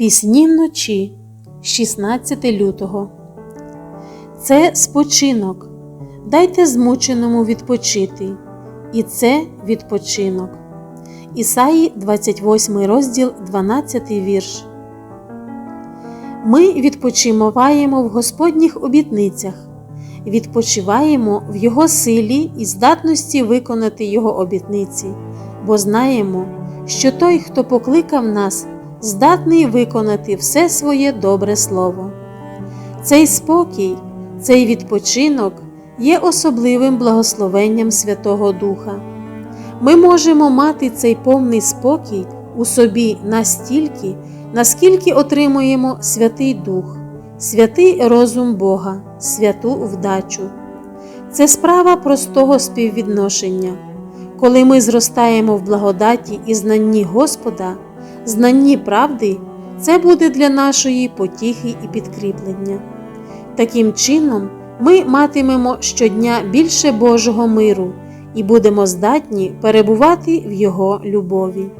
Пісні вночі, 16 лютого. Це спочинок. Дайте змученому відпочити. І це відпочинок. Ісаї 28 розділ, 12 вірш. Ми відпочиваємо в Господніх обітницях, відпочиваємо в Його силі і здатності виконати Його обітниці, бо знаємо, що той, хто покликав нас, здатний виконати все своє добре слово. Цей спокій, цей відпочинок є особливим благословенням Святого Духа. Ми можемо мати цей повний спокій у собі настільки, наскільки отримуємо Святий Дух, святий розум Бога, святу вдачу. Це справа простого співвідношення. Коли ми зростаємо в благодаті і знанні Господа, знанні правди, це буде для нашої потіхи і підкріплення. Таким чином, ми матимемо щодня більше Божого миру і будемо здатні перебувати в Його любові.